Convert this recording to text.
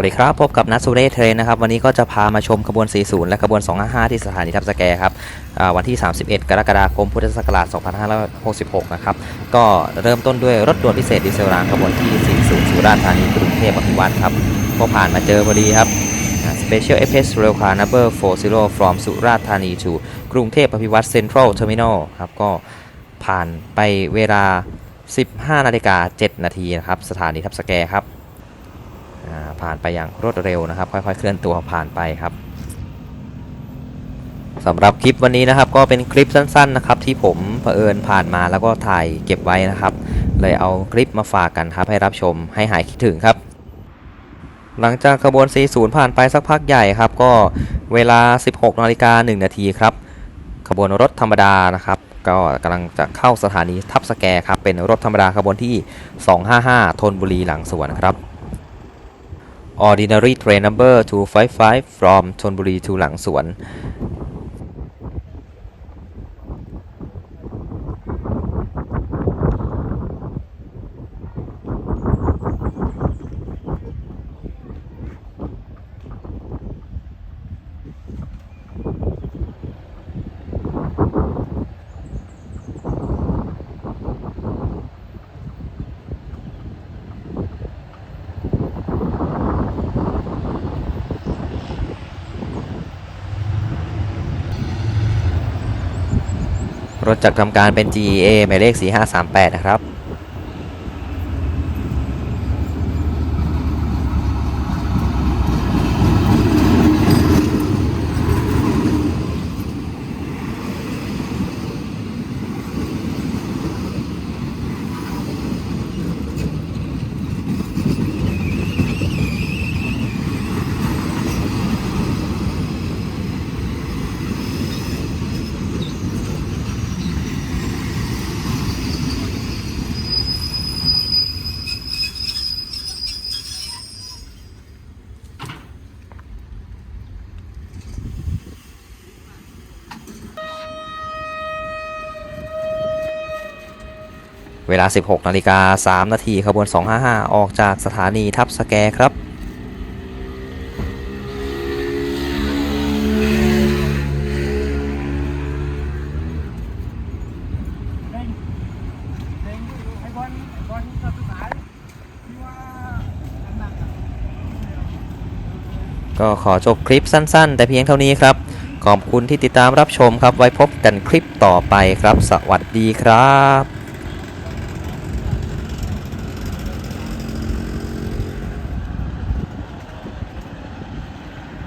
วัสดีครับพบกับนัทสุเรศเทรนนะครับวันนี้ก็จะพามาชมขบวน 40 และขบวน 255 ที่สถานีทับสแกครับวันที่ 31 กรกฎาคมพุทธศักราช 2566 นะครับก็เริ่มต้นด้วยรถด่วนพิเศษดีเซลรางขบวนที่ 40 สุราษฎร์ธานีกรุงเทพอภิวัตครับก็ผ่านมาเจอพอดีครับ Special Express Rail Car Number 40 from สุราษฎร์ธานี to กรุงเทพอภิวัต Central Terminal ครับก็ผ่านไปเวลา 15 นาฬิกา 7 นาทีนะครับสถานีทับสแกครับ ผ่านไปอย่างรวดเร็วนะครับ ค่อยๆ เคลื่อนตัวผ่านไปครับสำหรับคลิปวันนี้นะครับ ก็เป็นคลิปสั้นๆนะครับ ที่ผมเผอิญผ่านมาแล้วก็ถ่ายเก็บไว้นะครับ เลยเอาคลิปมาฝากกันครับให้รับชมให้หายคิดถึงครับ หลังจากขบวน 40 ผ่านไปสักพักใหญ่ครับ ก็เวลา 16นาฬิกา1นาทีครับขบวนรถธรรมดานะครับ ก็กำลังจะเข้าสถานีทับสแกครับเป็นรถธรรมดาขบวนที่ 255ธนบุรีหลังสวนครับ Ordinary Train Number 255 from ชนบุรี to หลังสวน รถจักรทำการเป็น GEA หมายเลข 4538 นะครับ เวลา 16นาฬิกา3นาทีขบวน 255 ออกจากสถานีทับสแกครับก็ขอจบคลิปสั้นๆ แต่เพียงเท่านี้ครับ ขอบคุณที่ติดตามรับชมครับ ไว้พบกันคลิปต่อไปครับ สวัสดีครับ